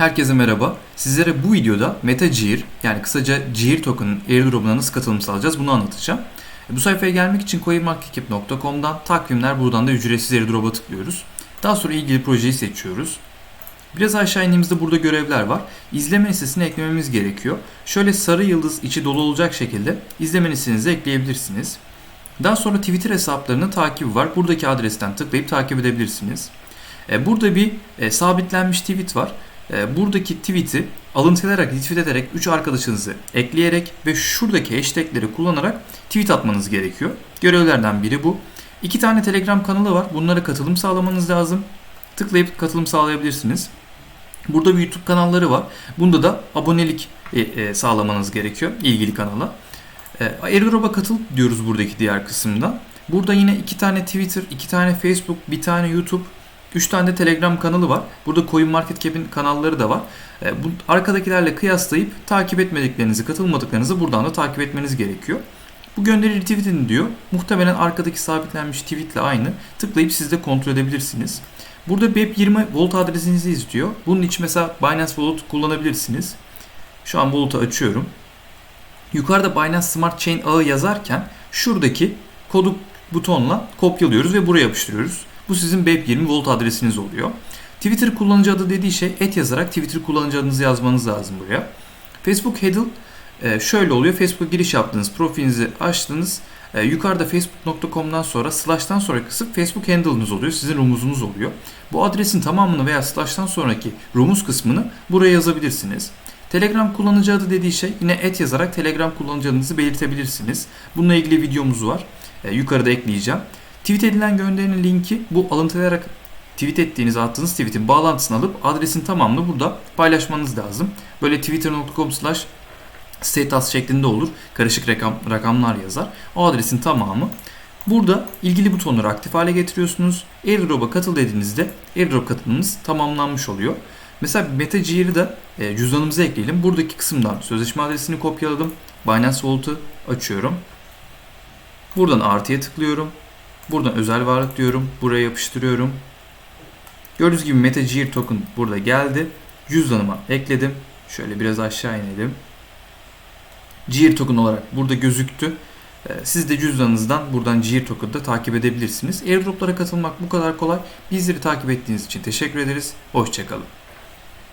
Herkese merhaba. Sizlere bu videoda MetaGear yani kısaca Gear token'ın airdrop'una nasıl katılım sağlayacağız bunu anlatacağım. E, Bu sayfaya gelmek için coinmarketcap.com'dan takvimler buradan da ücretsiz airdrop'a tıklıyoruz. Daha sonra ilgili projeyi seçiyoruz. Biraz aşağı indiğimizde burada görevler var. İzleme listesine eklememiz gerekiyor. Şöyle sarı yıldız içi dolu olacak şekilde izleme listenize ekleyebilirsiniz. Daha sonra Twitter hesaplarının takibi var. Buradaki adresten tıklayıp takip edebilirsiniz. E, Burada bir e, sabitlenmiş tweet var. E, Buradaki tweet'i alıntılayarak, retweet ederek 3 arkadaşınızı ekleyerek ve şuradaki hashtagleri kullanarak tweet atmanız gerekiyor. Görevlerden biri bu. İki tane Telegram kanalı var. Bunlara katılım sağlamanız lazım. Tıklayıp katılım sağlayabilirsiniz. Burada bir YouTube kanalları var. Bunda da abonelik e, e, sağlamanız gerekiyor ilgili kanala. E, Airdrop'a katıl diyoruz buradaki diğer kısımda. Burada yine iki tane Twitter, iki tane Facebook, bir tane YouTube, üç tane de Telegram kanalı var. Burada CoinMarketCap'in kanalları da var. E, bu arkadakilerle kıyaslayıp takip etmediklerinizi, katılmadıklarınızı buradan da takip etmeniz gerekiyor. Bu gönderi retweet edin diyor. Muhtemelen arkadaki sabitlenmiş tweetle aynı. Tıklayıp siz de kontrol edebilirsiniz. Burada BEP20 Volt adresinizi istiyor. Bunun için mesela Binance Wallet kullanabilirsiniz. Şu an Wallet'ı açıyorum. Yukarıda Binance Smart Chain ağı yazarken şuradaki kodu butonla kopyalıyoruz ve buraya yapıştırıyoruz. Bu sizin BEP20 Volt adresiniz oluyor. Twitter kullanıcı adı dediği şey et yazarak Twitter kullanıcı adınızı yazmanız lazım buraya. Facebook Handle e, şöyle oluyor. Facebook'a giriş yaptınız, profilinizi açtınız. E, yukarıda facebook.com'dan sonra slash'tan sonra kısıp Facebook handle'ınız oluyor. Sizin rumuzunuz oluyor. Bu adresin tamamını veya slash'tan sonraki rumuz kısmını buraya yazabilirsiniz. Telegram kullanıcı adı dediği şey yine et yazarak Telegram kullanıcı adınızı belirtebilirsiniz. Bununla ilgili videomuz var. E, yukarıda ekleyeceğim. Tweet edilen gönderinin linki bu alıntılayarak tweet ettiğiniz attığınız tweetin bağlantısını alıp adresin tamamını burada paylaşmanız lazım. Böyle twitter.com slash status şeklinde olur. Karışık rakam, rakamlar yazar. O adresin tamamı. Burada ilgili butonları aktif hale getiriyorsunuz. Airdrop'a katıl dediğinizde airdrop katılımınız tamamlanmış oluyor. Mesela MetaGear'ı da e, cüzdanımıza ekleyelim. Buradaki kısımdan sözleşme adresini kopyaladım. Binance Wallet'ı açıyorum. Buradan artıya tıklıyorum. Buradan özel varlık diyorum. Buraya yapıştırıyorum. Gördüğünüz gibi MetaGear token burada geldi. Cüzdanıma ekledim. Şöyle biraz aşağı inelim. Gear token olarak burada gözüktü. Ee, Siz de cüzdanınızdan buradan Gear token'da takip edebilirsiniz. Airdrop'lara katılmak bu kadar kolay. Bizleri takip ettiğiniz için teşekkür ederiz. Hoşçakalın.